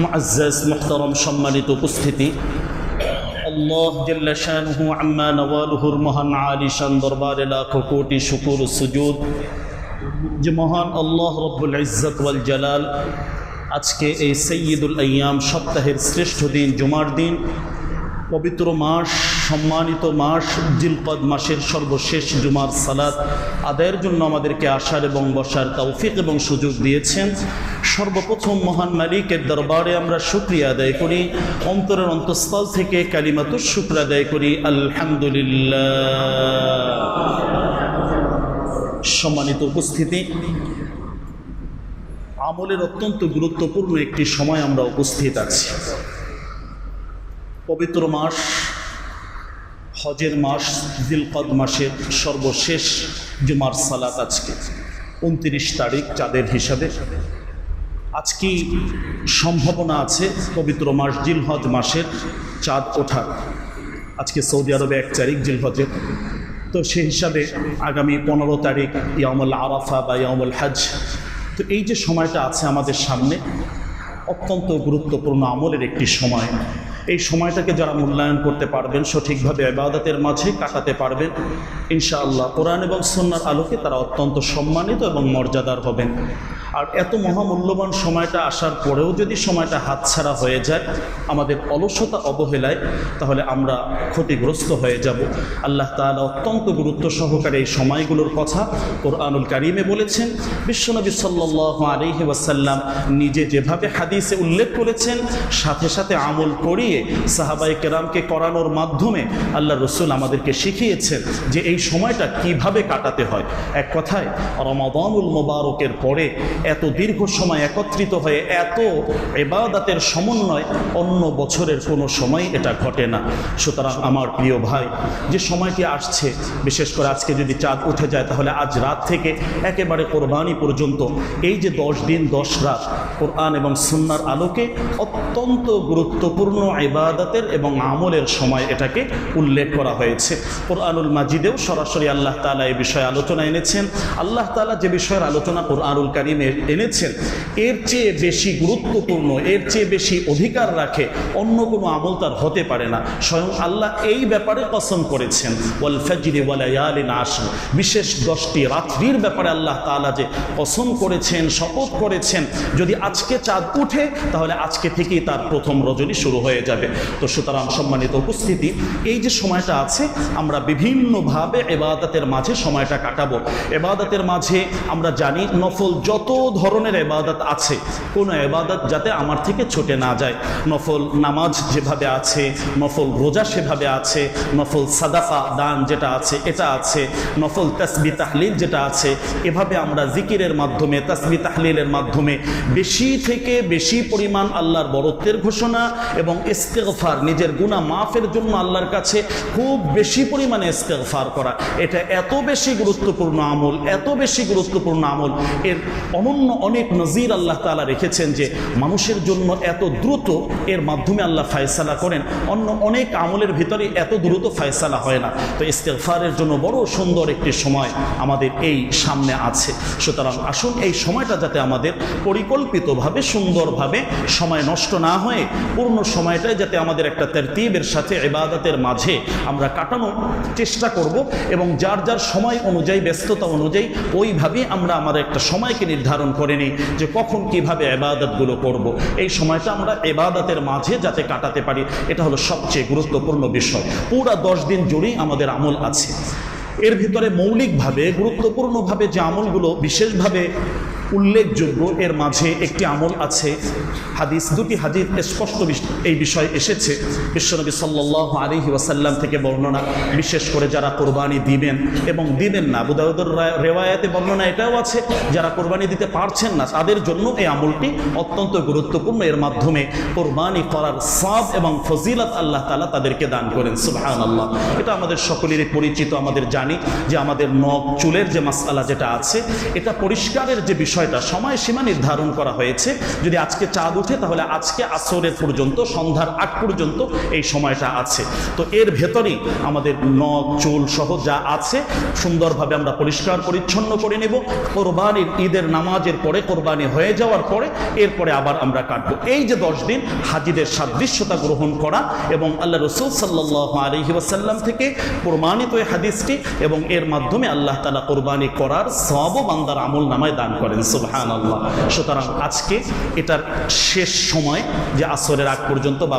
মুআজ্জাজ মুহতারম সম্মানিত উপস্থিতি। আল্লাহ জাল্লা শানহু আম্মা নওয়ালহুর মহান আলী শান দরবারে লাখো কোটি শুকুর সুজুদ। যে মহান আল্লাহ রব্বুল ইজ্জত ওয়াল জালাল, আজকে এই সৈয়দুল আয়াম সপ্তাহের শ্রেষ্ঠ দিন জুমার দিন। পবিত্র মাস, সম্মানিত মাস, জিলকদ মাসের সর্বশেষ জুমার সালাত আদায়ের জন্য আমাদেরকে আসার এবং বসার তৌফিক এবং সুযোগ দিয়েছেন। সর্বপ্রথম মহান মালিকের দরবারে আমরা শুক্রিয়া আদায় করি। অন্তরের অন্তঃস্থল থেকে কালিমাতুর শুক্র আদায় করি। আলহামদুলিল্লাহ। সম্মানিত উপস্থিতি, আমলের অত্যন্ত গুরুত্বপূর্ণ একটি সময় আমরা উপস্থিত আছি। পবিত্র মাস, হজের মাস দিলকদ মাসের সর্বশেষ জুমার সালাত আজকে, উনত্রিশ তারিখ চাঁদের হিসাবে। আজকে সম্ভাবনা আছে পবিত্র মাস জিলহজ মাসের চাঁদ ওঠার আজকে সৌদি আরবে এক তারিখ জিলহজের। তো সেই হিসাবে আগামী পনেরো তারিখ ইয়ামুল আরাফা বা ইয়ামুল হাজ। তো এই যে সময়টা আছে আমাদের সামনে, অত্যন্ত গুরুত্বপূর্ণ আমলের একটি সময়। এই সময়টাকে যারা মূল্যায়ন করতে পারবেন, সঠিকভাবে আবাদতের মাঝে কাটাতে পারবেন, ইনশাআল্লাহ। কোরআন এবং সন্ন্যার আলোকে তারা অত্যন্ত সম্মানিত এবং মর্যাদার হবেন। আর এত মহামূল্যবান সময়টা আসার পরেও যদি সময়টা হাতছাড়া হয়ে যায়, আমাদের অলসতা অবহেলায়, তাহলে আমরা ক্ষতিগ্রস্ত হয়ে যাব। আল্লাহ তাআলা অত্যন্ত গুরুত্ব সহকারে এই সময়গুলোর কথা কোরআনুল কারিমে বলেছেন। বিশ্বনবী সাল্লাহ আলহি ওয়াসাল্লাম নিজে যেভাবে হাদিসে উল্লেখ করেছেন, সাথে সাথে আমল করিয়ে সাহাবাই কেরামকে করানোর মাধ্যমে আল্লাহ রসুল আমাদেরকে শিখিয়েছেন যে এই সময়টা কীভাবে কাটাতে হয়। এক কথায়, রমাদানুল মোবারকের পরে এত দীর্ঘ সময় একত্রিত হয়ে, এত এবাদাতের সমন্বয়, অন্য বছরের কোনো সময় এটা ঘটে না। সুতরাং আমার প্রিয় ভাই, যে সময়টি আসছে, বিশেষ করে আজকে যদি চাঁদ উঠে যায়, তাহলে আজ রাত থেকে একেবারে কোরবানি পর্যন্ত, এই যে দশ দিন, দশ রাত, কোরআন এবং সুন্নার আলোকে অত্যন্ত গুরুত্বপূর্ণ ইবাদতের এবং আমলের সময় এটাকে উল্লেখ করা হয়েছে। কোরআনুল মাজিদেও সরাসরি আল্লাহ তালা এই বিষয়ে আলোচনা এনেছেন। আল্লাহ তালা যে বিষয়ের আলোচনা কোরআনুল কারিমে এনেছেন, এর চেয়ে বেশি গুরুত্বপূর্ণ, এর চেয়ে বেশি অধিকার রাখে অন্য কোনো আমল তার হতে পারে না। স্বয়ং আল্লাহ এই ব্যাপারে কসম করেছেন, ওয়াল ফজরি ওয়ালায়ালিন আশর। বিশেষ দশটি রাত্রির ব্যাপারে আল্লাহ তাআলা যে কসম করেছেন, শপথ করেছেন, যদি আজকে চাঁদ উঠে, তাহলে আজকে থেকেই তার প্রথম রজনী শুরু হয়ে যাবে। তো সুতরাং সম্মানিত উপস্থিতি, এই যে সময়টা আছে, আমরা বিভিন্নভাবে এবাদতের মাঝে সময়টা কাটাবো। এবাদতের মাঝে আমরা জানি নফল যত ধরনের এবাদত আছে। কোন এবাদত যাতে আমার থেকে ছুটে না যায়। নফল নামাজ যেভাবে আছে, নফল রোজা সেভাবে আছে, নফল সাদাফা দান যেটা আছে, এটা আছে, নফল তসবি তাহলিল যেটা আছে, এভাবে আমরা জিকিরের মাধ্যমে, তসবি তাহলিলের মাধ্যমে বেশি থেকে বেশি পরিমাণ আল্লাহর বরত্বের ঘোষণা এবং ইস্তেগফার, নিজের গুণা মাফের জন্য আল্লাহর কাছে খুব বেশি পরিমাণে ইস্তেগফার করা। এটা এত বেশি গুরুত্বপূর্ণ আমল, এত বেশি গুরুত্বপূর্ণ আমল। এর অনন্য অনেক নজির আল্লাহ তাআলা রেখেছেন যে মানুষের জন্য এত দ্রুত এর মাধ্যমে আল্লাহ ফায়সালা করেন। অন্য অনেক আমলের ভিতরে এত দ্রুত ফায়সালা হয় না। তো ইস্তেগফারের জন্য বড় সুন্দর একটি সময় আমাদের এই সামনে আছে। সুতরাং আসুন এই সময়টা যাতে আমাদের পরিকল্পিতভাবে, সুন্দরভাবে সময় নষ্ট না হয়ে পূর্ণ সময়টাই যাতে আমাদের একটা তেরতিবের সাথে ইবাদতের মাঝে আমরা কাটানোর চেষ্টা করব এবং যার যার সময় অনুযায়ী, ব্যস্ততা অনুযায়ী ওইভাবেই আমরা আমাদের একটা সময়কে নির্ধারণ করে নিই যে কখন কীভাবে এবাদতগুলো করব। এই সময়টা আমরা এবাদতের মাঝে যাতে কাটাতে পারি, এটা হলো সবচেয়ে গুরুত্বপূর্ণ বিষয় পুরা দশ দিন জুড়েই আমাদের আমল আছে এর ভিতরে মৌলিকভাবে, গুরুত্বপূর্ণভাবে যে আমলগুলো, বিশেষভাবে উল্লেখযোগ্য, এর মাঝে একটি আমল আছে, হাদিস, দুটি হাদিস স্পষ্ট এই বিষয় এসেছে। বিশ্বনবী সাল্লাহ আলহি ওয়াসাল্লাম থেকে বর্ণনা, বিশেষ করে যারা কোরবানি দিবেন এবং দিবেন না। বুদাউদুর রেওয়ায়াতে বর্ণনা এটাও আছে, যারা কোরবানি দিতে পারছেন না, তাদের জন্য এই আমলটি অত্যন্ত গুরুত্বপূর্ণ। এর মাধ্যমে কোরবানি করার সব এবং ফজিলত আল্লাহ তালা তাদেরকে দান করেন। সুবহান আল্লাহ এটা আমাদের সকলেরই পরিচিত, আমাদের জানি যে আমাদের নখ, চুলের যে মাসালা যেটা আছে, এটা পরিষ্কারের যে বিষয় বিষয়টা সময়সীমা নির্ধারণ করা হয়েছে। যদি আজকে চাঁদ উঠে তাহলে আজকে আসরের পর্যন্ত, সন্ধ্যার আগ পর্যন্ত এই সময়টা আছে। তো এর ভেতরেই আমাদের নখ, চুল সহ যা আছে, সুন্দরভাবে আমরা পরিষ্কার, পরিচ্ছন্ন করে নেব। কোরবানির ঈদের নামাজের পরে, কোরবানি হয়ে যাওয়ার পরে, এরপরে আবার আমরা কাটবো। এই যে দশ দিন হাজিদের সাদৃশ্যতা গ্রহণ করা এবং আল্লাহ রসুল সাল্লাহ আলহি ওয়াসাল্লাম থেকে প্রমাণিত এই হাদিসটি এবং এর মাধ্যমে আল্লাহ তালা কোরবানি করার সব বান্দার আমল নামায় দান করেন। সুবহান আল্লাহ সুতরাং আজকে এটার শেষ সময় যে আসরের আগ পর্যন্ত বা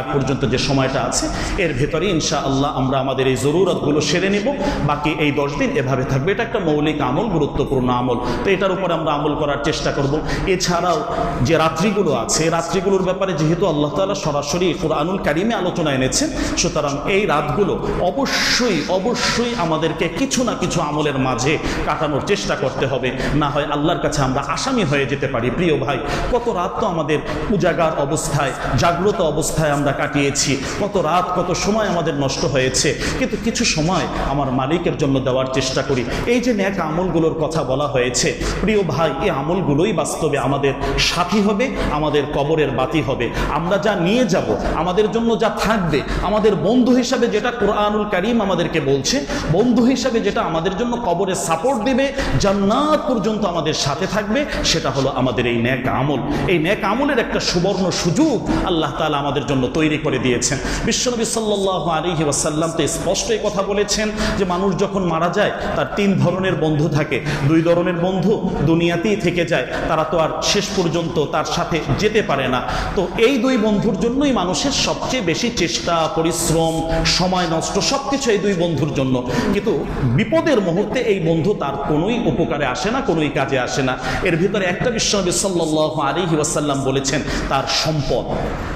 আগ পর্যন্ত যে সময়টা আছে, এর ভেতরে ইনশা আল্লাহ আমরা আমাদের এই জরুরতগুলো সেরে নেব। বাকি এই দশ দিন এভাবে থাকবে। এটা একটা মৌলিক আমল, গুরুত্বপূর্ণ আমল। তো এটার উপর আমরা আমল করার চেষ্টা করব। এছাড়াও যে রাত্রিগুলো আছে রাত্রিগুলোর ব্যাপারে যেহেতু আল্লাহ তালা সরাসরি কোরআনুল কারিমে আলোচনা এনেছেন, সুতরাং এই রাতগুলো অবশ্যই অবশ্যই আমাদেরকে কিছু না কিছু আমলের মাঝে কাটানোর চেষ্টা করতে হবে। না হয় আল্লাহর কাছে আমরা আসামি হয়ে যেতে পারি। প্রিয় ভাই, কত রাত তো আমাদের উজাগার অবস্থায়, জাগ্রত অবস্থায় আমরা কাটিয়েছি। কত রাত, কত সময় আমাদের নষ্ট হয়েছে। কিন্তু কিছু সময় আমার মালিকের জন্য দেওয়ার চেষ্টা করি। এই যে ন্যাক আমলগুলোর কথা বলা হয়েছে, প্রিয় ভাই, এই আমলগুলোই বাস্তবে আমাদের সাথী হবে, আমাদের কবরের বাতি হবে। আমরা যা নিয়ে যাব, আমাদের জন্য যা থাকবে, আমাদের বন্ধু হিসাবে যেটা কোরআনুল কারিম আমাদেরকে বলছে, বন্ধু হিসাবে যেটা আমাদের জন্য কবরে সাপোর্ট দেবে, জান্নাত পর্যন্ত আমাদের সাথে থাকবে, সেটা হলো আমাদের এই ন্যাক আমল। এই ন্যাক আমলের একটা সুবর্ণ সুযোগ আল্লাহ তালা আমাদের জন্য তৈরি করে দিয়েছেন। বিশ্বনবী সাল্লাহ আলহি ওয়াসাল্লাম তো স্পষ্ট এই কথা বলেছেন যে মানুষ যখন মারা যায়, তার তিন ধরনের বন্ধু থাকে। দুই ধরনের বন্ধু দুনিয়াতেই থেকে যায়, তারা তো আর শেষ পর্যন্ত তার সাথে যেতে পারে না। তো এই দুই বন্ধুর জন্যই মানুষের সবচেয়ে বেশি চেষ্টা, পরিশ্রম, সময় নষ্ট সব কিছু এই দুই বন্ধুর জন্য। কিন্তু বিপদের মুহূর্তে এই বন্ধু তার কোনোই উপকারে আসে না, কোনোই কাজে আসে না। এর ভিতরে একটা বিশ্বনবী সাল্লাহ আলী ওয়াসাল্লাম বলেছেন, তার সম্পদ।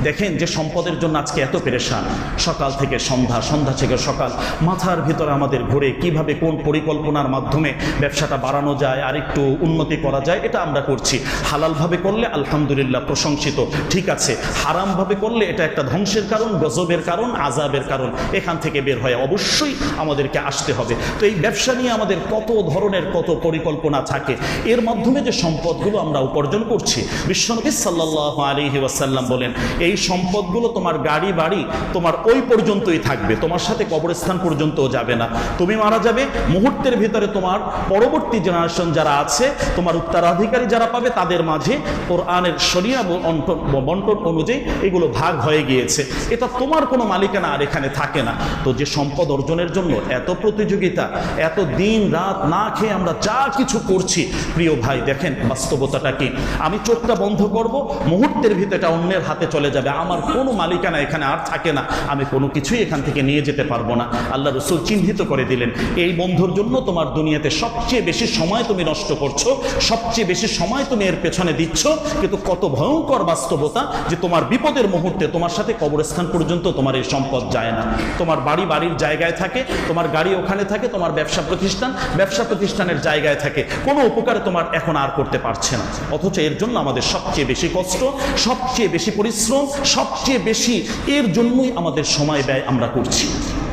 দেখেন যে সম্পদের জন্য আজকে এত পেরেশান। সকাল থেকে সন্ধ্যা সন্ধ্যা থেকে সকাল। মাথার ভিতরে আমাদের ঘুরে কীভাবে কোন পরিকল্পনার মাধ্যমে ব্যবসাটা বাড়ানো যায়, আর একটু উন্নতি করা যায়, এটা আমরা করছি। হালালভাবে করলে আলহামদুলিল্লাহ প্রশংসিত। ঠিক আছে, হারামভাবে করলে এটা একটা ধ্বংসের কারণ, গজবের কারণ আজাবের কারণ। এখান থেকে বের হয় অবশ্যই আমাদেরকে আসতে হবে। তো এই ব্যবসা নিয়ে আমাদের কত ধরনের কত পরিকল্পনা থাকে, এর মাধ্যমে যে সম্পদগুলো আমরা উপার্জন করছি, বিশ্বনবী সাল্লাহ আলহি ওয়াসাল্লাম বলেন, এই সম্পদগুলো তোমার গাড়ি, বাড়ি, তোমার ওই পর্যন্তই থাকবে, তোমার সাথে কবরস্থান পর্যন্তও যাবে না। তুমি মারা যাবে, মুহূর্তের ভিতরে তোমার পরবর্তী জেনারেশন যারা আছে, তোমার উত্তরাধিকারী যারা পাবে, তাদের মাঝে কোরআনের শরিয়া বন্টন বন্টন অনুযায়ী এগুলো ভাগ হয়ে গিয়েছে। এটা তোমার কোনো মালিকানা আর এখানে থাকে না। তো যে সম্পদ অর্জনের জন্য এত প্রতিযোগিতা, এত দিন রাত না খেয়ে আমরা যা কিছু করছি, প্রিয় ভাই, দেখেন বাস্তবতাটা কি? আমি চোখটা বন্ধ করব, মুহূর্তের ভিতরটা অন্যের হাতে চলে যাবে। আমার কোনো মালিকানা এখানে আর থাকে না। আমি কোনো কিছুই এখান থেকে নিয়ে যেতে পারব না। আল্লাহ রসুল চিহ্নিত করে দিলেন, এই বন্ধুর জন্য তোমার দুনিয়াতে সবচেয়ে বেশি সময় তুমি নষ্ট করছ, সবচেয়ে বেশি সময় তুমি এর পেছনে দিচ্ছ। কিন্তু কত ভয়ঙ্কর বাস্তবতা যে তোমার বিপদের মুহূর্তে তোমার সাথে কবরস্থান পর্যন্ত তোমার এই সম্পদ যায় না। তোমার বাড়ি বাড়ির জায়গায় থাকে, তোমার গাড়ি ওখানে থাকে, তোমার ব্যবসা প্রতিষ্ঠান ব্যবসা প্রতিষ্ঠানের জায়গায় থাকে। কোনো উপকারে তোমার এখন আর করতে পারছে না। অথচ এর জন্য আমাদের সবচেয়ে বেশি কষ্ট, সবচেয়ে বেশি পরিশ্রম, সবচেয়ে বেশি এর জন্যই আমাদের সময় ব্যয় আমরা করছি।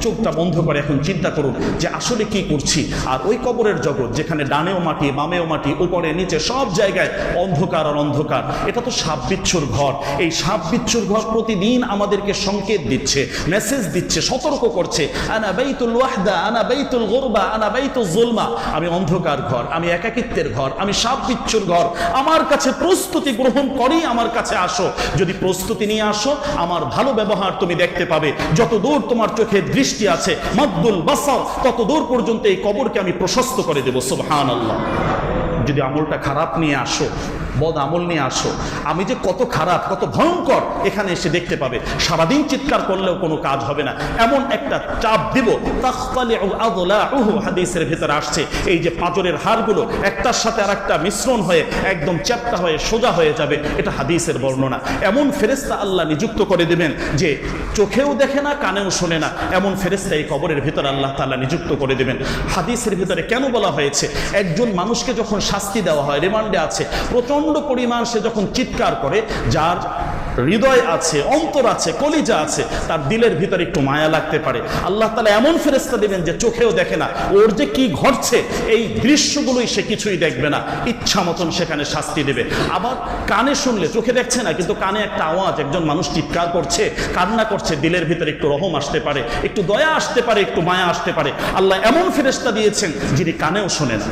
চোখটা বন্ধ করে, এখন চিন্তা করুন যে আসলে কি করছি। আর ওই কবরের জগৎ যেখানে ডানেও মাটি, বামেও মাটি, উপরে, নিচে সব জায়গায় অন্ধকার আর অন্ধকার, এটা তো সাপ বিচ্ছুর ঘর। এই সাপ বিচ্ছুর ঘর প্রতিদিন আমাদেরকে সংকেত দিচ্ছে মেসেজ দিচ্ছে, সতর্ক করছে। আনা বাইতুল ওয়াহদা, আনা বাইতুল গোরবা, আনা বাইতুল জুলমা। আমি অন্ধকার ঘর, আমি একাকিত্বের ঘর, আমি সাপ বিচ্ছুর ঘর। আমার কাছে প্রস্তুতি গ্রহণ করেই আমার কাছে আসো। যদি প্রস্তুতি নিয়ে আসো, আমার ভালো ব্যবহার তুমি দেখতে পাবে। যত দূর তোমার চোখে দৃষ্টি আছে মাদ্দুল বাসার তত দূর পর্যন্ত এই কবরকে আমি প্রশস্ত করে দেবো সোহান আল্লাহ যদি আমলটা খারাপ নিয়ে আসো বদ আমল নিয়ে আসো। আমি যে কত খারাপ, কত ভয়ঙ্কর এখানে এসে দেখতে পাবে। সারাদিন চিৎকার করলেও কোনো কাজ হবে না। এমন একটা চাপ দিব হাদিসের ভেতরে আসছে। এই যে পাঁচরের হাড়গুলো, একটার সাথে আর একটা মিশ্রণ হয়ে, একদম চ্যাপটা হয়ে, সোজা হয়ে যাবে, এটা হাদিসের বর্ণনা। এমন ফেরেস্তা আল্লাহ নিযুক্ত করে দেবেন যে চোখেও দেখে না, কানেও শোনে না। এমন ফেরেস্তা এই কবরের ভেতরে আল্লাহ তাল্লাহ নিযুক্ত করে দেবেন। হাদিসের ভেতরে কেন বলা হয়েছে, একজন মানুষকে যখন শাস্তি দেওয়া হয়, রিমান্ডে আছে প্রচণ্ড পরিমাণ সে যখন চিৎকার করে, যার হৃদয় আছে, অন্তর আছে, কলিজা আছে, তার দিলের ভিতরে একটু মায়া লাগতে পারে। আল্লাহ তালা এমন ফেরেস্তা দিবেন যে চোখেও দেখে না। ওর যে কি ঘটছে, এই দৃশ্যগুলোই সে কিছুই দেখবে না। ইচ্ছা মতন সেখানে শাস্তি দেবে। আবার কানে শুনলে, চোখে দেখছে না, কিন্তু কানে একটা আওয়াজ, একজন মানুষ চিৎকার করছে, কান্না করছে, দিলের ভিতরে একটু রহম আসতে পারে, একটু দয়া আসতে পারে, একটু মায়া আসতে পারে। আল্লাহ এমন ফেরেস্তা দিয়েছেন, যিনি কানেও শোনে না।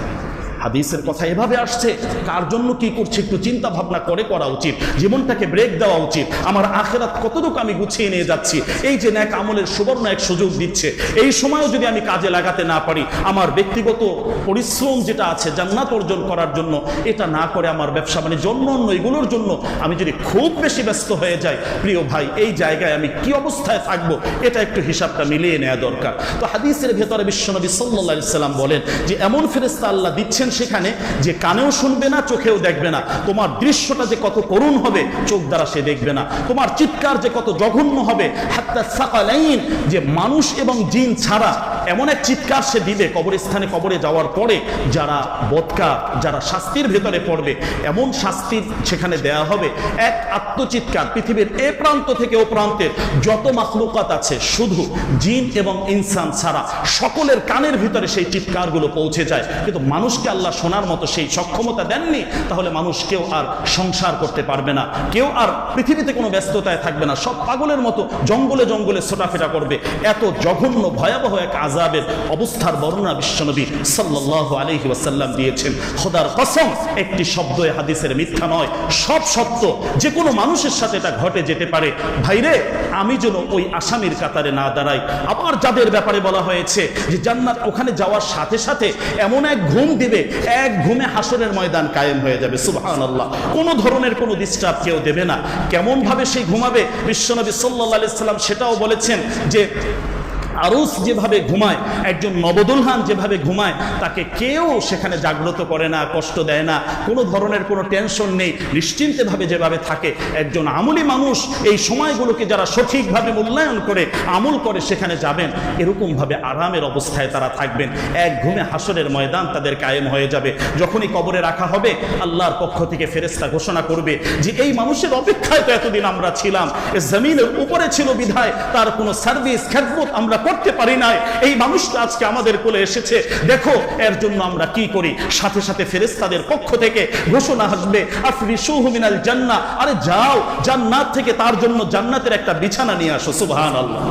হাদিসের কথা এভাবে আসছে, কার জন্য কি করছে একটু চিন্তা ভাবনা করে করা উচিত, জীবনটাকে ব্রেক দেওয়া উচিত, আমার আখেরাত কতটুকু আমি গুছিয়ে নিয়ে যাচ্ছি, এই যে ন্যাক আমলের সুবর্ণ এক সুযোগ দিচ্ছে, এই সময়ও যদি আমি কাজে লাগাতে না পারি, আমার ব্যক্তিগত পরিশ্রম যেটা আছে জান্নাত অর্জন করার জন্য, এটা না করে আমার ব্যবসা মানে জন্য অন্য এগুলোর জন্য আমি যদি খুব বেশি ব্যস্ত হয়ে যাই, প্রিয় ভাই, এই জায়গায় আমি কি অবস্থায় থাকব, এটা একটু হিসাবটা মিলিয়ে নেওয়া দরকার। তো হাদিসের ভেতরে বিশ্বনবী সাল্লাহ সাল্লাম বলেন যে, এমন ফেরেস্তা আল্লাহ দিচ্ছেন সেখানে যে কানেও শুনবে না, চোখেও দেখবে না। তোমার দৃশ্যটা যে কত করুণ হবে, চোখ দ্বারা সে দেখবে না। তোমার চিৎকার যে কত জঘন্য হবে, হাত্তা যে মানুষ এবং জিন ছাড়া এমন এক চিৎকার সে দিবে কবরস্থানে কবরে যাওয়ার পরে, যারা বদকা, যারা শাস্তির ভেতরে পড়বে, এমন শাস্তি সেখানে দেয়া হবে। এক আত্মচিৎকার, পৃথিবীর এ প্রান্ত থেকে ও প্রান্তের যত মাখলুকাত আছে, শুধু জিন এবং ইনসান ছাড়া সকলের কানের ভিতরে সেই চিৎকারগুলো পৌঁছে যায়। কিন্তু মানুষকে আল্লাহ শোনার মতো সেই সক্ষমতা দেননি, তাহলে মানুষ কেউ আর সংসার করতে পারবে না। কেউ আর পৃথিবীতে কোনো ব্যস্ততায় থাকবে না। সব পাগলের মতো জঙ্গলে জঙ্গলে ছোটাফেটা করবে। এত জঘন্য, ভয়াবহ এক আজাবের অবস্থার বর্ণনা বিশ্বনবী সাল্লাহ আলহি ওয়াসাল্লাম দিয়েছেন। খোদার কসম, একটি শব্দ হাদিসের মিথ্যা নয়। সব সত্য যে কোনো মানুষের সাথে এটা ঘটে যেতে পারে। ভাইরে, আমি যেন ওই আসামির কাতারে না দাঁড়াই। আবার যাদের ব্যাপারে বলা হয়েছে যে জান্নাত ওখানে যাওয়ার সাথে সাথে এমন এক ঘুম দিবে এক ঘুমে হাসরের ময়দান কায়েম হয়ে যাবে সুবহান আল্লাহ কোনো ধরনের কোনো ডিস্টার্ব কেউ দেবে না। কেমন ভাবে সেই ঘুমাবে? বিশ্বনবী সাল্লাহ আলাইসাল্লাম সেটাও বলেছেন যে আরুস যেভাবে ঘুমায়, একজন নবদুলহান যেভাবে ঘুমায়, তাকে কেউ সেখানে জাগ্রত করে না, কষ্ট দেয় না, কোনো ধরনের কোনো টেনশন নেই, নিশ্চিন্তভাবে যেভাবে থাকে, একজন আমলি মানুষ এই সময়গুলোকে যারা সঠিকভাবে মূল্যায়ন করে, আমল করে সেখানে যাবেন, এরকমভাবে আরামের অবস্থায় তারা থাকবেন। এক ঘুমে হাসরের ময়দান তাদের কায়েম হয়ে যাবে। যখনই কবরে রাখা হবে, আল্লাহর পক্ষ থেকে ফেরেস্তা ঘোষণা করবে যে, এই মানুষের অপেক্ষায় তো এতদিন আমরা ছিলাম জমিনের উপরে ছিল বিধায়, তার কোনো সার্ভিস, খেদমত আমরা করতে পারি নাই। এই মানুষটা আজকে আমাদের কোলে এসেছে। দেখো, এর জন্য আমরা কি করি? সাথে সাথে ফেরেস্তাদের পক্ষ থেকে ঘোষণা আসবে, আফরিসুহু মিনাল জান্নাহ। আরে যাও, জান্নাত থেকে তার জন্য জান্নাতের একটা বিছানা নিয়ে আসো, সুবহানাল্লাহ।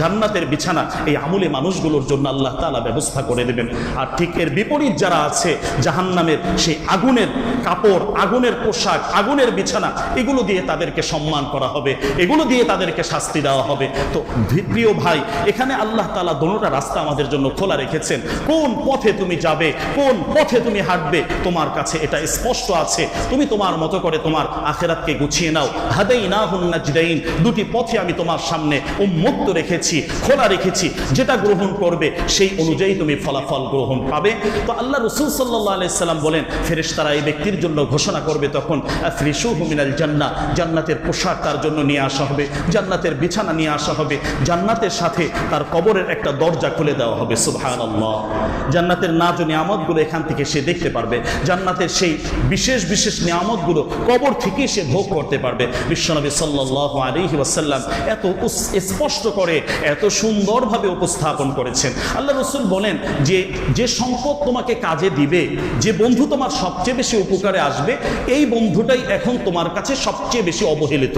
জান্নাতের বিছানা, এই আমলে মানুষগুলোর জন্য আল্লাহ তাআলা ব্যবস্থা করে দেবেন। আর ঠিক এর বিপরীত যারা আছে, জাহান্নামের সেই আগুনের কাপড়, আগুনের পোশাক, আগুনের বিছানা, এগুলো দিয়ে তাদেরকে সম্মান করা হবে, এগুলো দিয়ে তাদেরকে শাস্তি দেওয়া হবে। তো প্রিয় ভাই, এখানে আল্লাহ তালা দোনোটা রাস্তা আমাদের জন্য খোলা রেখেছেন। কোন পথে তুমি যাবে, কোন পথে তুমি হাঁটবে, তোমার কাছে এটা স্পষ্ট আছে। তুমি তোমার মতো করে তোমার আখেরাতকে গুছিয়ে নাও। হাদেই না হুন্নাজদাইন দুটি পথে আমি তোমার সামনে উন্মুক্ত রেখেছি, খোলা রেখেছি। যেটা গ্রহণ করবে, সেই অনুযায়ী তুমি ফলাফল গ্রহণ পাবে। তো আল্লাহ রসুল সাল্লাহ আলাইসাল্লাম বলেন, ফেরেশতারা এই ব্যক্তির জন্য ঘোষণা করবে তখন ফ্রিসু হুমিনাল জান্না জান্নাতের পোশাক তার জন্য নিয়ে আসা হবে, জান্নাতের বিছানা নিয়ে আসা হবে, জান্নাতের সাথে তার কবরের একটা দরজা খুলে দেওয়া হবে সুবহান আল্লাহ জান্নাতের নাজ নিয়ামতগুলো এখান থেকে সে দেখতে পারবে, জান্নাতের সেই বিশেষ বিশেষ নিয়ামতগুলো কবর থেকে সে ভোগ করতে পারবে। বিশ্বনবী সাল্লাহ আলহি ওয়াসাল্লাম এত স্পষ্ট করে, এত সুন্দরভাবে উপস্থাপন করেছেন। আল্লাহ রসুল বলেন যে যে সম্পদ তোমাকে কাজে দিবে, যে বন্ধু তোমার সবচেয়ে বেশি উপকারে আসবে, এই বন্ধুটাই এখন তোমার কাছে সবচেয়ে বেশি অবহেলিত।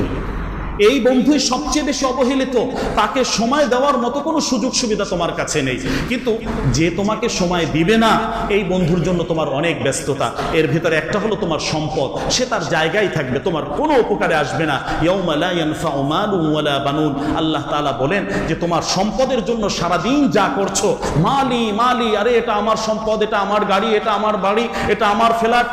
এই বন্ধুই সবচেয়ে বেশি অবহেলিত, তাকে সময় দেওয়ার মতো কোনো সুযোগ সুবিধা তোমার কাছে নেই। কিন্তু যে তোমাকে সময় দিবে না, এই বন্ধুর জন্য তোমার অনেক ব্যস্ততা। এর ভিতরে একটা হলো তোমার সম্পদ, সে তার জায়গায় থাকবে, তোমার কোনো উপকারে আসবে না। বানুন। আল্লাহ তাআলা বলেন যে, তোমার সম্পদের জন্য সারাদিন যা করছ, মালি মালি, আরে এটা আমার সম্পদ, এটা আমার গাড়ি, এটা আমার বাড়ি, এটা আমার ফ্ল্যাট।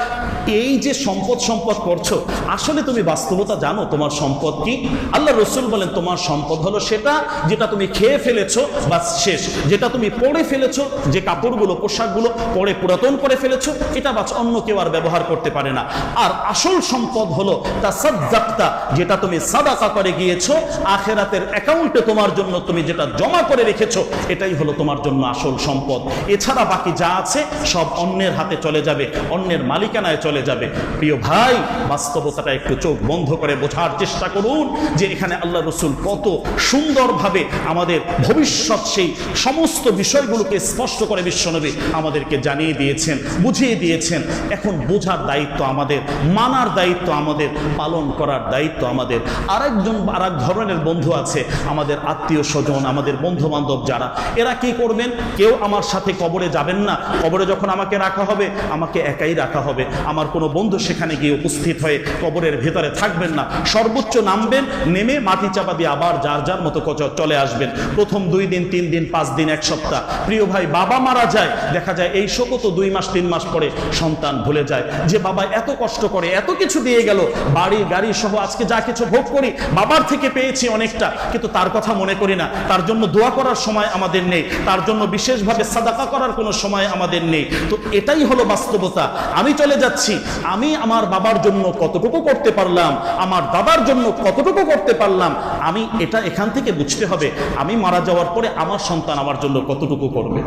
এই যে সম্পদ সম্পদ করছ, আসলে তুমি বাস্তবতা জানো তোমার সম্পদ কি? আল্লাহ রসুল বলেন, তোমার সম্পদ হলো সেটা যেটা তুমি খেয়ে ফেলেছো বা শেষ। যেটা তুমি পরে ফেলেছো, যে কাপড়গুলো, পোশাকগুলো পরে পুরাতন করে ফেলেছো, এটা বাচ অন্য কেউ আর ব্যবহার করতে পারে না। আর আসল সম্পদ হলো তা সাদ্দাক্তা যেটা তুমি সাদাকা করে গিয়েছো, আখেরাতের অ্যাকাউন্টে তোমার জন্য তুমি যেটা জমা করে রেখেছ, এটাই হলো তোমার জন্য আসল সম্পদ। এছাড়া বাকি যা আছে, সব অন্যের হাতে চলে যাবে, অন্যের মালিকানায় চলে যাবে। প্রিয় ভাই, বাস্তবতাটা একটু চোখ বন্ধ করে বোঝার চেষ্টা করুন। যে এখানে আল্লাহ রসুল কত সুন্দরভাবে আমাদের ভবিষ্যৎ সেই সমস্ত বিষয়গুলোকে স্পষ্ট করে বিশ্বনবী আমাদেরকে জানিয়ে দিয়েছেন, বুঝিয়ে দিয়েছেন। এখন বোঝার দায়িত্ব আমাদের, মানার দায়িত্ব আমাদের, পালন করার দায়িত্ব আমাদের। আরেকজন আর এক ধরনের বন্ধু আছে, আমাদের আত্মীয় স্বজন, আমাদের বন্ধু বান্ধব যারা, এরা কি করবেন? কেউ আমার সাথে কবরে যাবেন না। কবরে যখন আমাকে রাখা হবে, আমাকে একাই রাখা হবে। আমার কোনো বন্ধু সেখানে গিয়ে উপস্থিত হয়ে কবরের ভেতরে থাকবেন না। সর্বোচ্চ নামবেন নেমে মাটি চাপা দিয়ে আবার যার যার মতো কচ- চলে আসবেন। প্রথম দুই দিন, তিন দিন, পাঁচ দিন, এক সপ্তাহ। প্রিয় ভাই, বাবা মারা যায়, দেখা যায় এই শোকও তো দুই মাস, তিন মাস পরে সন্তান ভুলে যায়। যে বাবা এত কষ্ট করে, এত কিছু দিয়ে গেল, বাড়ি, গাড়ি সহ আজকে যা কিছু ভোগ করি, বাবার থেকে পেয়েছি অনেকটা, কিন্তু তার কথা মনে করি না। তার জন্য দোয়া করার সময় আমাদের নেই। তার জন্য বিশেষভাবে সাদাকা করার কোনো সময় আমাদের নেই। তো এটাই হলো বাস্তবতা। আমি চলে যাচ্ছি। আমি আমার বাবার জন্য কতটুকু করতে পারলাম, আমার দাদার জন্য কতটুকু করতে পারলাম। আমি এটা এখান থেকে বুঝতে হবে, আমি মারা যাওয়ার পরে আমার সন্তান আমার জন্য কতটুকু করবে?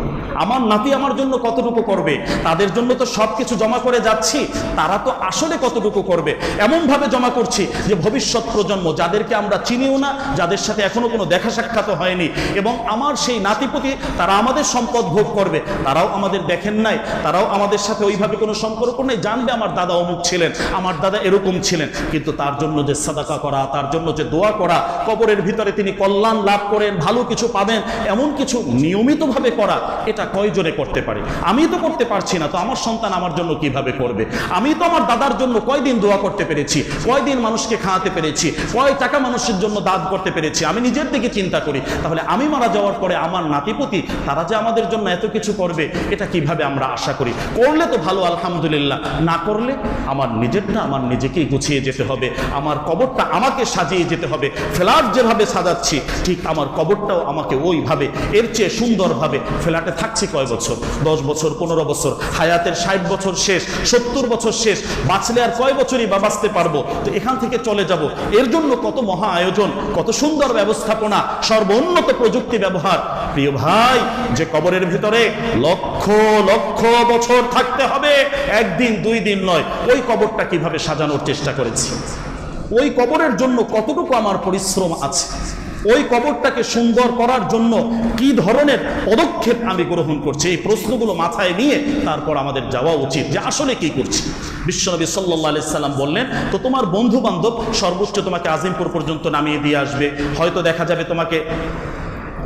আমার নাতি আমার জন্য কতটুকু করবে? তাদের জন্য তো সব কিছু জমা করে যাচ্ছি, তারা তো আসলে কতটুকু করবে? এমনভাবে জমা করছি যে ভবিষ্যৎ প্রজন্ম, যাদেরকে আমরা চিনিও না, যাদের সাথে এখনও কোনো দেখা সাক্ষাৎ হয়নি এবং আমার সেই নাতিপতি, তারা আমাদের সম্পদ ভোগ করবে, তারাও আমাদের দেখেন নাই, তারাও আমাদের সাথে ওইভাবে কোনো সম্পর্ক নেই, জানবে আমার দাদা অমুক ছিলেন, আমার দাদা এরকম ছিলেন, কিন্তু তার জন্য যে সাদাকা করা, তার জন্য যে দোয়া করা, কবরের ভিতরে তিনি কল্যাণ লাভ করেন, ভালো কিছু পাবেন, এমন কিছু নিয়মিতভাবে করা, এটা কয়জনে করতে পারে? আমি তো করতে পারছি না, তো আমার সন্তান আমার জন্য কীভাবে করবে? আমি তো আমার দাদার জন্য কয়দিন দোয়া করতে পেরেছি? কয়দিন মানুষকে খাওয়াতে পেরেছি? কয় টাকা মানুষের জন্য দান করতে পেরেছি? আমি নিজের দিকে চিন্তা করি। তাহলে আমি মারা যাওয়ার পরে আমার নাতিপতি, তারা যে আমাদের জন্য এত কিছু করবে, এটা কীভাবে আমরা আশা করি? করলে তো ভালো, আলহামদুলিল্লাহ। না করলে আমার নিজেরটা আমার নিজেকেই গুছিয়ে যেতে হবে। আমার কবরটা আমাকে সাজিয়ে যেতে হবে। ফ্ল্যাট যেভাবে সাজাচ্ছি, ঠিক আমার কবরটাও আমাকে ওইভাবে, এর চেয়ে সুন্দরভাবে ফ্ল্যাটে থাকছি কয় বছর? দশ বছর, পনেরো বছর, হায়াতের ষাট বছর শেষ, সত্তর বছর শেষ, বাঁচলে আর কয় বছরই বা বাঁচতে পারব? তো এখান থেকে চলে যাব। এর জন্য কত মহা আয়োজন, কত সুন্দর ব্যবস্থাপনা, সর্বোন্নত প্রযুক্তি ব্যবহার। প্রিয় ভাই, যে কবরের ভিতরে লক্ষ লক্ষ বছর থাকতে হবে, একদিন, দুই দিন নয়, ওই কবরটা কীভাবে সাজানোর চেষ্টা করেছি? ওই কবরের জন্য কতটুকু আমার পরিশ্রম আছে? ওই কবরটাকে সুন্দর করার জন্য কি ধরনের পদক্ষেপ আমি গ্রহণ করছি? এই প্রশ্নগুলো মাথায় নিয়ে তারপর আমাদের যাওয়া উচিত যে আসলে কি করছি? বিশ্বনবী সাল্লাহ সাল্লাম বললেন, তো তোমার বন্ধু বান্ধব সর্বোচ্চ তোমাকে আজিমপুর পর্যন্ত নামিয়ে দিয়ে আসবে। হয়তো দেখা যাবে তোমাকে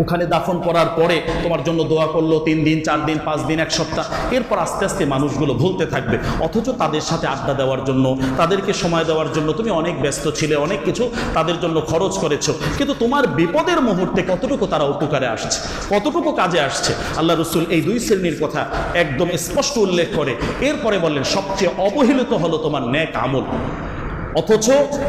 ওখানে দাফন করার পরে তোমার জন্য দোয়া করল তিন দিন, চার দিন, পাঁচ দিন, এক সপ্তাহ। এরপর আস্তে আস্তে মানুষগুলো ভুলতে থাকবে। অথচ তাদের সাথে আড্ডা দেওয়ার জন্য, তাদেরকে সময় দেওয়ার জন্য তুমি অনেক ব্যস্ত ছিলে, অনেক কিছু তাদের জন্য খরচ করেছ। কিন্তু তোমার বিপদের মুহূর্তে কতটুকু তারা উপকারে আসছে? কতটুকু কাজে আসছে? আল্লাহ রসুল এই দুই শ্রেণির কথা একদম স্পষ্ট উল্লেখ করে। এরপরে বললেন, সবচেয়ে অবহেলিত হলো তোমার ন্যাক আমল। অথচ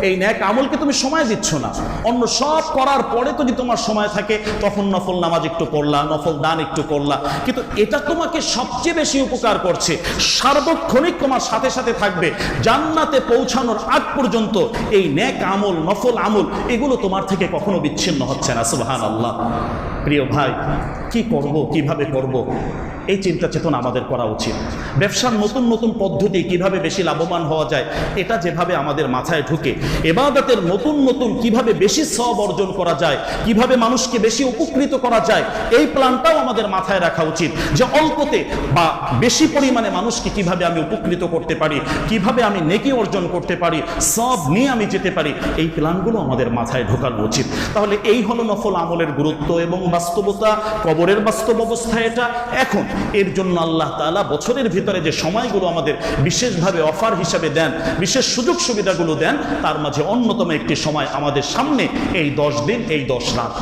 এই ন্যাক আমলকে তুমি সময় দিচ্ছ না। অন্য সব করার পরে যদি তোমার সময় থাকে, তখন নফল নামাজ একটু করলা নফল দান একটু করলা। কিন্তু এটা তোমাকে সবচেয়ে বেশি উপকার করছে। সার্বক্ষণিক তোমার সাথে সাথে থাকবে। জান্নাতে পৌঁছানোর আগ পর্যন্ত এই ন্যাক আমল, নফল আমল, এগুলো তোমার থেকে কখনো বিচ্ছিন্ন হচ্ছে না। সুবহান আল্লাহ প্রিয় ভাই, কি করব, কীভাবে করব? এই চিন্তা চেতনা আমাদের করা উচিত। ব্যবসার নতুন নতুন পদ্ধতি কীভাবে বেশি লাভবান হওয়া যায়, এটা যেভাবে আমাদের মাথায় ঢুকে, এবাদতের নতুন নতুন কীভাবে বেশি সব অর্জন করা যায়, কীভাবে মানুষকে বেশি উপকৃত করা যায়, এই প্ল্যানটাও আমাদের মাথায় রাখা উচিত যে অল্পতে বা বেশি পরিমাণে মানুষকে কীভাবে আমি উপকৃত করতে পারি, কীভাবে আমি নেকি অর্জন করতে পারি সব নিয়ে আমি যেতে পারি, এই প্ল্যানগুলো আমাদের মাথায় ঢোকানো উচিত। তাহলে এই হলো নফল আমলের গুরুত্ব এবং বাস্তবতা, কবরের বাস্তব অবস্থা এটা। এখন এর জন্য আল্লাহ তালা বছরের ভিতরে যে সময়গুলো আমাদের বিশেষভাবে অফার হিসাবে দেন, বিশেষ সুযোগ সুবিধাগুলো দেন, তার মাঝে অন্যতম একটি সময় আমাদের সামনে এই দশ দিন, এই দশ রাত।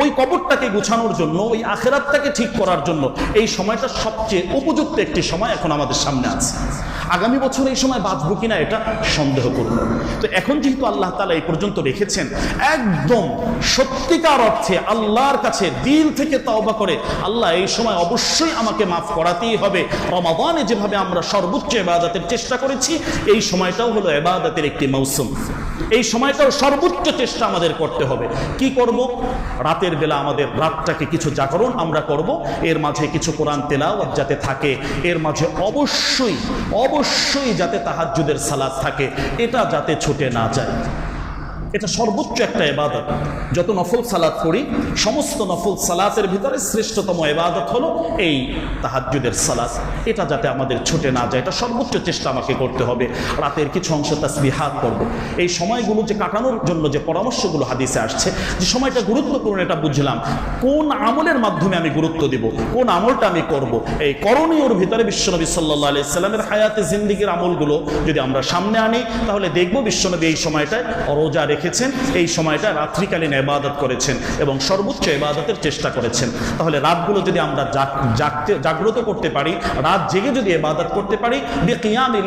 ওই কবরটাকে গুছানোর জন্য, ওই আখেরাতটাকে ঠিক করার জন্য এই সময়টা সবচেয়ে উপযুক্ত একটি সময় এখন আমাদের সামনে আছে। আগামী বছর এই সময় বাঁচবো কিনা এটা সন্দেহ করব তো এখন যেহেতু আল্লাহ তালা এই পর্যন্ত রেখেছেন, একদম সত্যিকার অর্থে আল্লাহর কাছে দিল থেকে তওবা করে আল্লাহ এই সময় অবশ্যই আমাকে মাফ করাতেই হবে। রমাদানে যেভাবে আমরা সর্বোচ্চ এবাদতের চেষ্টা করেছি, এই সময়টাও হলো এবাদতের একটি মৌসুম। এই সময়টাও সর্বোচ্চ চেষ্টা আমাদের করতে হবে। কি করব? রাতের বেলা আমাদের রাতটাকে কিছু জাগরণ আমরা করব। এর মাঝে কিছু কোরআন তেলাওয়াত যাতে থাকে। এর মাঝে অবশ্যই অবশ্যই যাতে তাহাজ্জুদের সালাদ থাকে। এটা যাতে ছুটে না যায়। এটা সর্বোচ্চ একটা এবাদত যত নফল সালাত করি সমস্ত নফল সালাতের ভিতরে শ্রেষ্ঠতম এবাদত হলো এই তাহাজ্জুদের সালাত। এটা যাতে আমাদের ছুটে না যায়, এটা সর্বোচ্চ চেষ্টা আমাকে করতে হবে। রাতের কিছু অংশ তাসবিহাত করব এই সময়গুলো যে কাটানোর জন্য যে পরামর্শগুলো হাদিসে আসছে, যে সময়টা গুরুত্বপূর্ণ, এটা বুঝলাম। কোন আমলের মাধ্যমে আমি গুরুত্ব দিব? কোন আমলটা আমি করব? এই করণীয়র ভিতরে বিশ্বনবী সাল্লাহ আলি সাল্লামের হায়াতে জিন্দিগির আমলগুলো যদি আমরা সামনে আনি, তাহলে দেখব বিশ্বনবী এই সময়টায় রোজা রেখেছেন, এই সময়টা রাত্রিকালীন এবাদত করেছেন এবং সর্বোচ্চ এবাদতের চেষ্টা করেছেন। তাহলে রাতগুলো যদি আমরা জাগতে, জাগ্রত করতে পারি, রাত জেগে যদি এবাদত করতে পারি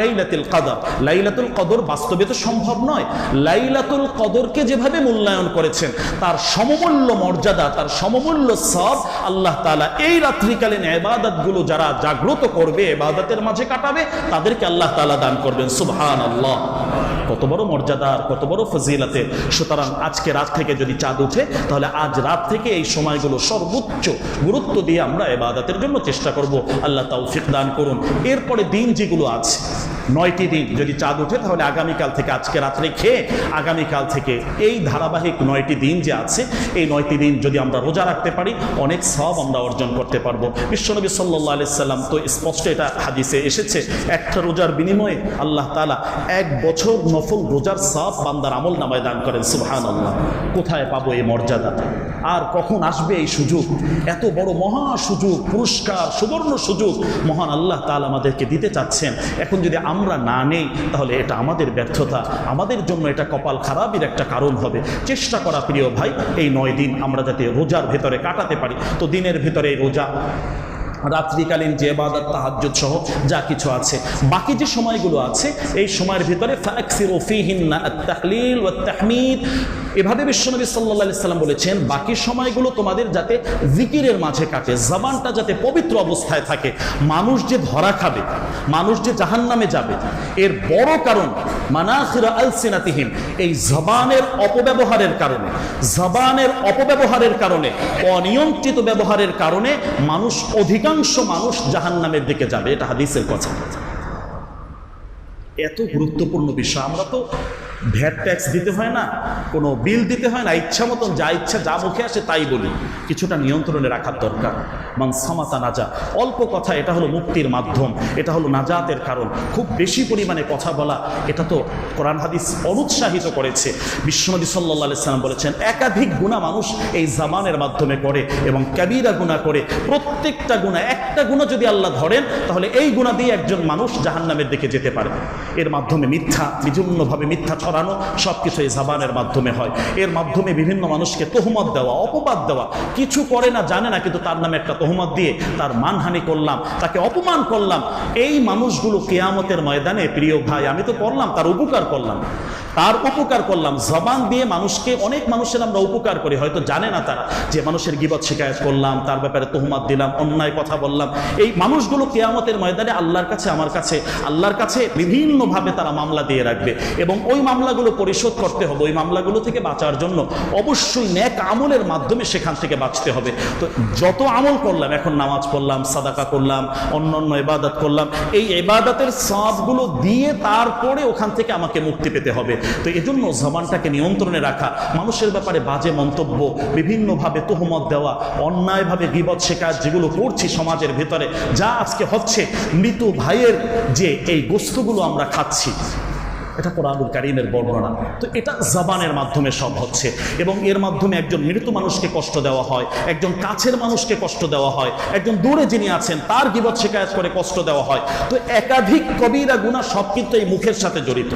লাইলাতুল কদর। লাইলাতুল কদর বাস্তবে তো সম্ভব নয়। লাইলাতুল কদরকে যেভাবে মূল্যায়ন করেছেন, তার সমমূল্য মর্যাদা, তার সমমূল্য সব আল্লাহ তাআলা এই রাত্রিকালীন এবাদতগুলো যারা জাগ্রত করবে এবাদতের মাঝে কাটাবে, তাদেরকে আল্লাহ তাআলা দান করবেন। সুবহান আল্লাহ কত বড় মর্যাদা কত বড় ফজিলাতে। সুতরাং আজকে রাত থেকে যদি চাঁদ উঠে, তাহলে আজ রাত থেকে এই সময়গুলো সর্বোচ্চ গুরুত্ব দিয়ে আমরা এবাদতের জন্য চেষ্টা করব। আল্লাহ তাও দান করুন। এরপরে দিন যেগুলো আছে নয়টি দিন। যদি চাঁদ উঠে তাহলে আগামীকাল থেকে আজকে রাত্রে খেয়ে আগামীকাল থেকে এই ধারাবাহিক নয়টি দিন যে আছে, এই নয়টি দিন যদি আমরা রোজা রাখতে পারি, অনেক সব আমরা অর্জন করতে পারব। বিশ্বনবী সাল্লাহ আলি সাল্লাম তো স্পষ্ট এটা হাদিসে এসেছে, একটা রোজার বিনিময়ে আল্লাহ তালা এক বছর নফল রোজার সব বান্দার আমল নামায় দান করেন সুবহান আল্লাহ কোথায় পাবো এই মর্যাদা? আর কখন আসবে এই সুযোগ? এত বড় মহা সুযোগ, পুরস্কার, সুবর্ণ সুযোগ মহান আল্লাহ তাল আমাদেরকে দিতে চাচ্ছেন। এখন যদি আমরা না নেই, তাহলে এটা আমাদের ব্যর্থতা। আমাদের জন্য এটা কপাল খারাপের একটা কারণ হবে। চেষ্টা করা প্রিয় ভাই, এই নয় দিন আমরা যাতে রোজার ভেতরে কাটাতে পারি। তো দিনের ভেতরে রোজা, রাত্রিকালীন যে বাদার তাহাজ্জুদ সহ যা কিছু আছে। বাকি যে সময়গুলো আছে, এই সময়ের ভিতরে ফ্যাক্সির ফীহিন্না আত-তাহলিল ও তাহমিদ এভাবে বিশ্বনবী আলাইহি সাল্লাম বলেছেন, বাকি সময়গুলো তোমাদের যাতে জিকিরের মাঝে কাটে, জবানটা যাতে পবিত্র অবস্থায় থাকে। মানুষ যে ধরা খাবে, মানুষ যে জাহান্নামে যাবে, এর বড় কারণ মানাখিরা আলসিনাতিহিম, এই জবানের অপব্যবহারের কারণে। জবানের অপব্যবহারের কারণে, অনিয়ন্ত্রিত ব্যবহারের কারণে মানুষ, অধিকাংশ মানুষ জাহান্নামের দিকে যাবে। এটা হাদিসের কথা। এত গুরুত্বপূর্ণ বিষয়। আমরা তো ভ্যাট ট্যাক্স দিতে হয় না, কোনো বিল দিতে হয় না, ইচ্ছা মতন যা ইচ্ছা, যা মুখে আসে তাই বলি। কিছুটা নিয়ন্ত্রণে রাখার দরকার। মান সামাতা নাজা। অল্প কথা, এটা হলো মুক্তির মাধ্যম, এটা হলো নাজাতের কারণ। খুব বেশি পরিমাণে কথা বলা, এটা তো কোরআন হাদিস অনুৎসাহিত করেছে। বিশ্বনবী সাল্লাহ সাল্লাম বলেছেন, একাধিক গুণা মানুষ এই জামানের মাধ্যমে করে এবং ক্যাবিরা গুণা করে। প্রত্যেকটা গুণা, একটা গুণা যদি আল্লাহ ধরেন, তাহলে এই গুণা দিয়ে একজন মানুষ জাহান্নামের দিকে যেতে পারে। এর মাধ্যমে মিথ্যা বিভিন্নভাবে মিথ্যা ছড়ানো সব কিছু এই জাবানের মাধ্যমে হয়। এর মাধ্যমে বিভিন্ন মানুষকে তহমত দেওয়া, অপবাদ দেওয়া। কিছু করে না, জানে না, কিন্তু তার নামে একটা তহমত দিয়ে তার মানহানি করলাম, তাকে অপমান করলাম। এই মানুষগুলো কেয়ামতের ময়দানে, প্রিয় ভাই, আমি তো করলাম তার উপকার করলাম। তার উপকার করলাম। জবান দিয়ে মানুষকে, অনেক মানুষের আমরা উপকার করি, হয়তো জানে না তারা। যে মানুষের গিবত শিকায়ত করলাম, তার ব্যাপারে তহমাত দিলাম, অন্যায় কথা বললাম। এই মানুষগুলো কেয়ামতের ময়দানে আল্লাহর কাছে, আমার কাছে, আল্লাহর কাছে বিভিন্নভাবে তারা মামলা দিয়ে রাখবে। এবং ওই মামলাগুলো পরিশোধ করতে হবে, ওই মামলাগুলো থেকে বাঁচার জন্য অবশ্যই ন্যাক আমলের মাধ্যমে সেখান থেকে বাঁচতে হবে। তো যত আমল করলাম, এখন নামাজ পড়লাম, সাদাকা করলাম অন্য অন্য এবাদত করলাম, এই এবাদতের সবগুলো দিয়ে তারপরে ওখান থেকে আমাকে মুক্তি পেতে হবে। তো এজন্য জবানটাকে নিয়ন্ত্রণে রাখা, মানুষের ব্যাপারে বাজে মন্তব্য, বিভিন্নভাবে তোহমত দেওয়া, অন্যায়ভাবে বিপদ শেখার যেগুলো করছি সমাজের ভেতরে, যা আজকে হচ্ছে মৃত ভাইয়ের যে এই বস্তুগুলো আমরা খাচ্ছি। এটা কোরআনুল কারিমের বর্ণনা। তো এটা জবানের মাধ্যমে সব হচ্ছে এবং এর মাধ্যমে একজন মৃত মানুষকে কষ্ট দেওয়া হয়, একজন কাছের মানুষকে কষ্ট দেওয়া হয়, একজন দূরে যিনি আছেন তার বিপদ শিকায়ত করে কষ্ট দেওয়া হয়। তো একাধিক কবিরা গুণা সব কিন্তু এই মুখের সাথে জড়িত।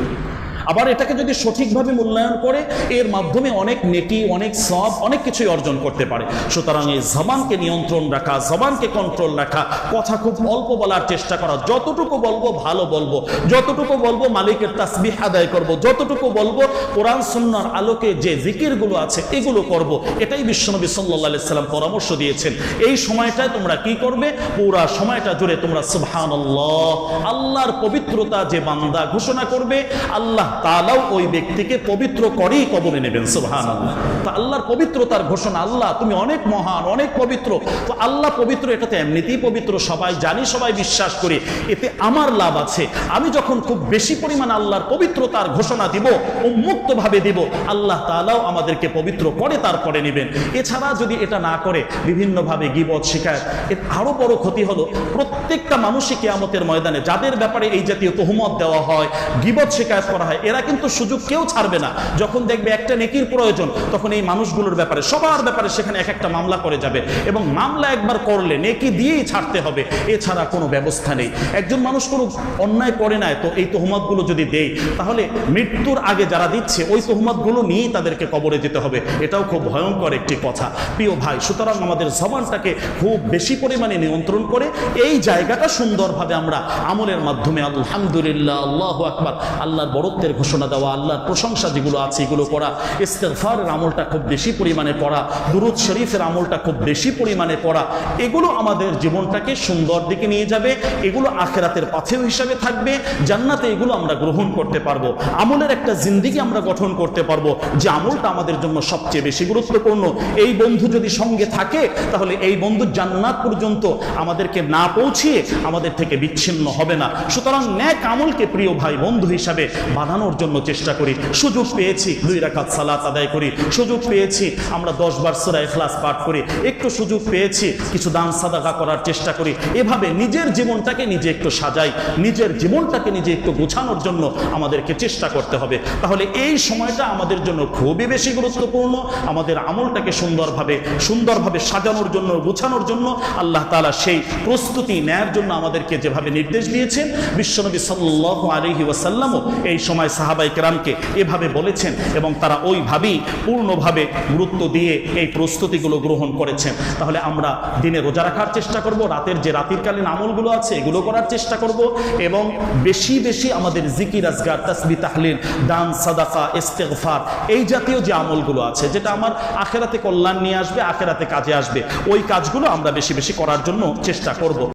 আবার এটাকে যদি সঠিকভাবে মূল্যায়ন করে, এর মাধ্যমে অনেক নেকি, অনেক সব, অনেক কিছুই অর্জন করতে পারে। সুতরাং এই জবানকে নিয়ন্ত্রণ রাখা, জবানকে কন্ট্রোল রাখা, কথা খুব অল্প বলার চেষ্টা করা, যতটুকু বলব ভালো বলব। যতটুকু বলব মালিকের তাসবিহ আদায় করব, যতটুকু বলব কোরআন সুন্নার আলোকে যে জিকিরগুলো আছে, এগুলো করব। এটাই বিশ্বনবী আলাইহি সাল্লাম পরামর্শ দিয়েছেন। এই সময়টায় তোমরা কি করবে? পুরা সময়টা জুড়ে তোমরা সুবহানাল্লাহ, আল্লাহর পবিত্রতা যে বান্দা ঘোষণা করবে, আল্লাহ তাআলাও ওই ব্যক্তিকে পবিত্র করেই কবরে নেবেন, সুবহানাল্লাহ। তো আল্লাহর পবিত্রতার ঘোষণা, আল্লাহ তুমি অনেক মহান, অনেক পবিত্র। তো আল্লাহ পবিত্র, এটা তো এমনিতেই পবিত্র, সবাই জানি, সবাই বিশ্বাস করি। এতে আমার লাভ আছে। আমি যখন খুব বেশি পরিমাণ আল্লাহর পবিত্রতার ঘোষণা দিব উন্মুক্ত ভাবে দিব, আল্লাহ তাআলাও আমাদেরকে পবিত্র করে তারপরে নেবেন। এছাড়া যদি এটা না করে, বিভিন্নভাবে গিবত, শিকায়ত, এর আরও বড় ক্ষতি হলো, প্রত্যেকটা মানুষই কেয়ামতের ময়দানে, যাদের ব্যাপারে এই জাতীয় তহমত দেওয়া হয়, গিবত, শিকায়ত করা হয় এরা কিন্তু সুযোগ কেউ ছাড়বে না। যখন দেখবে একটা নেকির প্রয়োজন, তখন এই মানুষগুলোর ব্যাপারে, সবার ব্যাপারে সেখানে এক একটা মামলা করে যাবে। এবং মামলা একবার করলে নেকি দিয়েই ছাড়তে হবে, এছাড়া কোনো ব্যবস্থা নেই। একজন মানুষ কোনো অন্যায় করে নেয় তো এই তহমতগুলো যদি দেই, তাহলে মৃত্যুর আগে যারা দিচ্ছে, ওই তহমতগুলো নিয়েই তাদেরকে কবরে যেতে হবে। এটাও খুব ভয়ঙ্কর একটি কথা। প্রিয় ভাই, সুতরাং আমাদের জবানটাকে খুব বেশি পরিমাণে নিয়ন্ত্রণ করে, এই জায়গাটা সুন্দরভাবে আমরা আমলের মাধ্যমে, আলহামদুলিল্লাহ, আল্লাহ আকবার, আল্লাহর বড়ত্বের ঘোষণা দেওয়া, আল্লাহর প্রশংসা যেগুলো আছে এগুলো করা ইস্তেফারের আমলটা খুব বেশি পরিমাণে পড়া, দুরুদ শরীফের আমলটা খুব বেশি পরিমাণে পড়া, এগুলো আমাদের জীবনটাকে সুন্দর দিকে নিয়ে যাবে, এগুলো আখেরাতের পাথেও হিসাবে থাকবে, জান্নাতে এগুলো আমরা গ্রহণ করতে পারব, আমলের একটা জিন্দিগি আমরা গঠন করতে পারব, যে আমলটা আমাদের জন্য সবচেয়ে বেশি গুরুত্বপূর্ণ। এই বন্ধু যদি সঙ্গে থাকে, তাহলে এই বন্ধু জান্নাত পর্যন্ত আমাদেরকে না পৌঁছিয়ে আমাদের থেকে বিচ্ছিন্ন হবে না। সুতরাং ন্যাক আমলকে প্রিয় ভাই, বন্ধু হিসাবে বানানোর জন্য চেষ্টা করি। সুযোগ পেয়েছি, দুই রাকাত সালাত আদায় করি। সুযোগ পেয়েছি, আমরা দশ বার সুরা ইখলাস পাঠ করি। একটু সুযোগ পেয়েছি, কিছু দান সাদাকা করার চেষ্টা করি। এভাবে নিজের জীবনটাকে নিজে একটু সাজাই, নিজের জীবনটাকে নিজে একটু গোছানোর জন্য আমাদেরকে চেষ্টা করতে হবে। তাহলে এই সময়টা আমাদের জন্য খুবই বেশি গুরুত্বপূর্ণ। আমাদের আমলটাকে সুন্দরভাবে সুন্দরভাবে সাজানোর জন্য, গোছানোর জন্য আল্লাহ তাআলা সেই প্রস্তুতি নেয়ার জন্য আমাদেরকে যেভাবে নির্দেশ দিয়েছেন, বিশ্বনবী সাল্লাল্লাহু আলাইহি ওয়াসাল্লামও এই সময় সাহাবাই কেরামকে এভাবে বলেছেন এবং তারা ওইভাবেই পূর্ণভাবে গুরুত্ব দিয়ে এই প্রস্তুতিগুলো গ্রহণ করেছেন। তাহলে আমরা দিনে রোজা রাখার চেষ্টা করব, রাতের যে রাতিরকালীন আমলগুলো আছে এগুলো করার চেষ্টা করব এবং বেশি বেশি আমাদের জিকির, আজগার, তাসবি, তাহলিল, দান, সাদাকা, ইস্তেগফার এই জাতীয় যে আমলগুলো আছে, যেটা আমার আখেরাতে কল্যাণ নিয়ে আসবে, আখেরাতে কাজে আসবে, ওই কাজগুলো আমরা বেশি বেশি করার জন্য চেষ্টা করব।